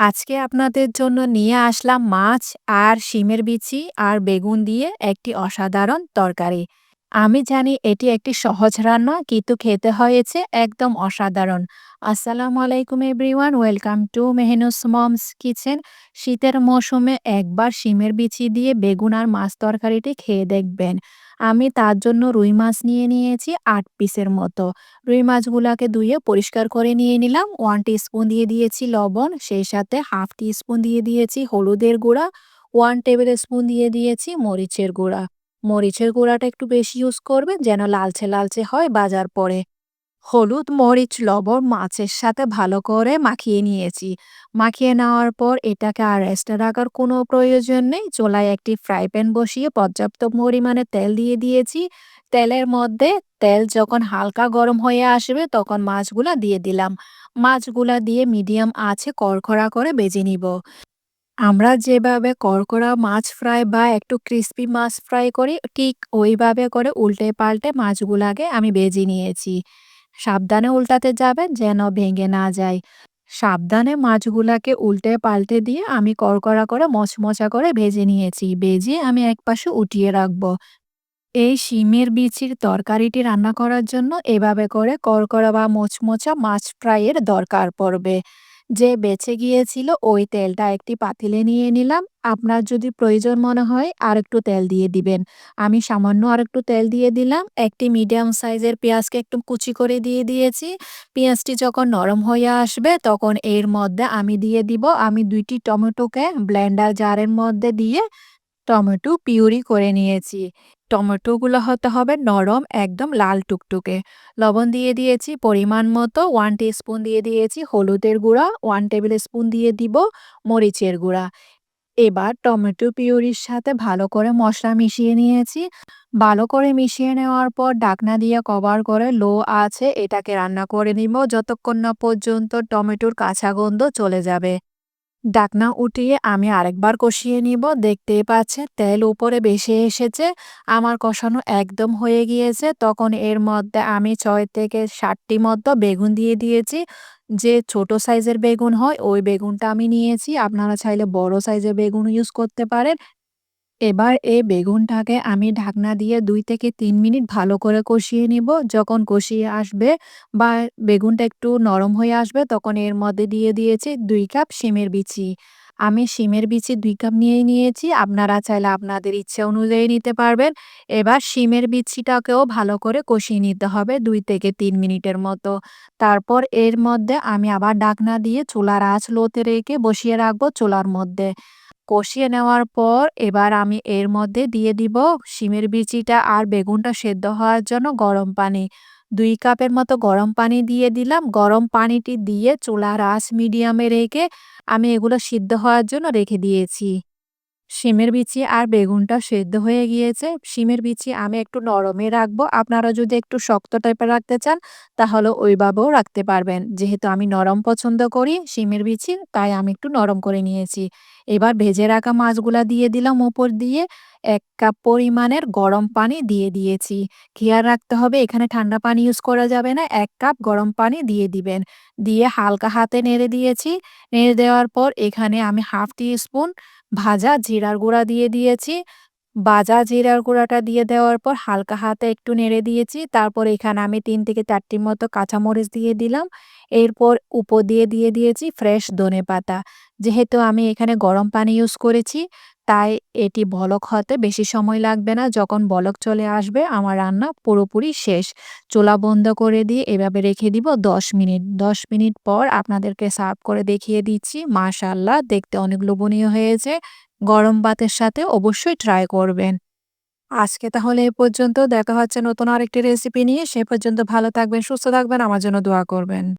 আজকে আপনাদের জন্য নিয়ে আসলাম মাছ আর শিমের বিচি আর বেগুন দিয়ে একটি অসাধারণ তরকারি। আমি জানি এটি একটি সহজ রান্না কিন্তু খেতে হয়েছে একদম অসাধারণ। আসসালামু আলাইকুম everyone welcome to Mehnus mom's kitchen. শীতের মৌসুমে একবার শিমের বিচি দিয়ে বেগুন আর মাছ তরকারিটি খেয়ে দেখবেন। আমি তার জন্য রুই মাছ নিয়ে নিয়েছি আট পিসের মতো। রুই মাছগুলাকে ধুয়ে পরিষ্কার করে নিয়ে নিলাম। ওয়ান স্পুন দিয়ে দিয়েছি লবণ, সেই সাথে হাফ স্পুন দিয়ে দিয়েছি হলুদের গুঁড়া, ওয়ান টেবিল স্পুন দিয়ে দিয়েছি মরিচের গুঁড়া। মরিচের গুঁড়াটা একটু বেশি ইউজ করবেন যেন লালচে লালচে হয় বাজার পরে। হলুদ, মরিচ, লবণ মাছের সাথে ভালো করে মাখিয়ে নিয়েছি। মাখিয়ে নেওয়ার পর এটাকে আর রেস্টে রাখার কোনো প্রয়োজন নেই। চোলায় একটি ফ্রাই প্যান বসিয়ে পর্যাপ্ত পরিমাণে তেল দিয়ে দিয়েছি। তেলের মধ্যে তেল যখন হালকা গরম হয়ে আসবে তখন মাছগুলা দিয়ে দিলাম। মাছগুলা দিয়ে মিডিয়াম আছে কড়কড়া করে বেজে নিব। আমরা যেভাবে কড়কড়া মাছ ফ্রাই বা একটু ক্রিস্পি মাছ ফ্রাই করি, ঠিক ওইভাবে করে উল্টে পাল্টে মাছগুলাকে আমি বেজে নিয়েছি। সাবধানে উল্টাতে যাবেন যেন ভেঙে না যায়। সাবধানে মাছগুলাকে উল্টে পাল্টে দিয়ে আমি কড়কড়া করে মচমচা করে ভেজে নিয়েছি। ভেজে আমি একপাশে উঠিয়ে রাখব। এই শিমের বিচির তরকারিটি রান্না করার জন্য এভাবে করে কড়কড়া বা মোচমোচা মাছ ফ্রাইয়ের দরকার পড়বে যে বেঁচে গিয়েছিল, ওই তেলটা একটি পাতিলে নিয়ে নিলাম। আপনার যদি প্রয়োজন মনে হয় আর একটু তেল দিয়ে দিবেন। আমি সামান্য আর একটু তেল দিয়ে দিলাম। একটি মিডিয়াম সাইজের পেঁয়াজকে একটু কুচি করে দিয়ে দিয়েছি। পেঁয়াজটি যখন নরম হয়ে আসবে, তখন এর মধ্যে আমি দিয়ে দিব। আমি দুইটি টমেটোকে ব্লেন্ডার জারের মধ্যে দিয়ে টমেটো পিউরি করে নিয়েছি। টমেটোগুলো হতে হবে নরম, একদম লাল টুকটুকে। লবণ দিয়ে দিয়েছি পরিমাণ মতো ওয়ান স্পুন দিয়ে দিয়েছি হলুদের গুঁড়া ওয়ান টেবিল স্পুন দিয়ে দিব মরিচের গুঁড়া। এবার টমেটো পিউরির সাথে ভালো করে মশলা মিশিয়ে নিয়েছি। ভালো করে মিশিয়ে নেওয়ার পর ডাকনা দিয়ে কভার করে লো আছে এটাকে রান্না করে নিব। যতক্ষণ না পর্যন্ত টমেটোর কাঁচা গন্ধ চলে যাবে। ডাকনা উঠিয়ে আমি আরেকবার কষিয়ে নিব। দেখতে পাচ্ছে তেল উপরে বেশি এসেছে। আমার কষানো একদম হয়ে গিয়েছে। তখন এর মধ্যে আমি ছয় থেকে ষাটটি মতো বেগুন দিয়ে দিয়েছি। যে ছোট সাইজের বেগুন হয়, ওই বেগুনটা আমি নিয়েছি। আপনারা চাইলে বড় সাইজের বেগুন ইউজ করতে পারেন। এবার এই বেগুনটাকে আমি ঢাকনা দিয়ে দুই থেকে তিন মিনিট ভালো করে কষিয়ে নিব। যখন কষিয়ে আসবে বা বেগুনটা একটু নরম হয়ে আসবে তখন এর মধ্যে দিয়ে দিয়েছি দুই কাপ শিমের বিচি। আমি শিমের বিচি দুই কাপ নিয়ে নিয়েছি। আপনারা চাইলে আপনাদের ইচ্ছে অনুযায়ী নিতে পারবেন। এবার শিমের বিচিটাকেও ভালো করে কষিয়ে নিতে হবে দুই থেকে তিন মিনিটের মতো। তারপর এর মধ্যে আমি আবার ডাকনা দিয়ে চুলার আঁচ লোতে রেখে বসিয়ে রাখব চুলার মধ্যে। কষিয়ে নেওয়ার পর এবার আমি এর মধ্যে দিয়ে দিব শিমের বিচিটা আর বেগুনটা সেদ্ধ হওয়ার জন্য গরম পানি। দুই কাপের মতো গরম পানি দিয়ে দিলাম। গরম পানিটি দিয়ে চুলার আঁচ মিডিয়ামে রেখে আমি এগুলো সিদ্ধ হওয়ার জন্য রেখে দিয়েছি। শিমের বিচি আর বেগুনটা সেদ্ধ হয়ে গিয়েছে। সিমের বিচি আমি একটু নরমে রাখব। আপনারা যদি একটু শক্ত টাইপের রাখতে চান, তাহলে ওইভাবেও রাখতে পারবেন। যেহেতু আমি নরম পছন্দ করি সিমের বিচি, তাই আমি একটু নরম করে নিয়েছি। এবার ভেজে রাখা মাছগুলা দিয়ে দিলাম ওপর দিয়ে। এক কাপ পরিমাণের গরম পানি দিয়ে দিয়েছি। খেয়াল রাখতে হবে, এখানে ঠান্ডা পানি ইউজ করা যাবে না। এক কাপ গরম পানি দিয়ে দিবেন। দিয়ে হালকা হাতে নেড়ে দিয়েছি। নেড়ে দেওয়ার পর এখানে আমি হাফ টি স্পুন ভাজা জিরার গুঁড়া দিয়ে দিয়েছি। ভাজা জিরার গুঁড়াটা দিয়ে দেওয়ার পর হালকা হাতে একটু নেড়ে দিয়েছি। তারপর এখানে আমি তিন থেকে চারটির মতো কাঁচামরিচ দিয়ে দিলাম। এরপর উপর দিয়ে দিয়ে দিয়েছি ফ্রেশ ধনে পাতা যেহেতু আমি এখানে গরম পানি ইউজ করেছি, তাই এটি বলক হতে বেশি সময় লাগবে না। যখন বলক চলে আসবে, আমার রান্না পুরোপুরি শেষ। চুলা বন্ধ করে দিয়ে এভাবে রেখে দিব দশ মিনিট। দশ মিনিট পর আপনাদেরকে সার্ভ করে দেখিয়ে দিচ্ছি। মাশাল্লাহ দেখতে অনেক লোভনীয় হয়েছে। গরম ভাতের সাথে অবশ্যই ট্রাই করবেন। আজকে তাহলে এ পর্যন্ত। দেখা হচ্ছে নতুন আরেকটি রেসিপি নিয়ে। সে পর্যন্ত ভালো থাকবেন, সুস্থ থাকবেন। আমার জন্য দোয়া করবেন।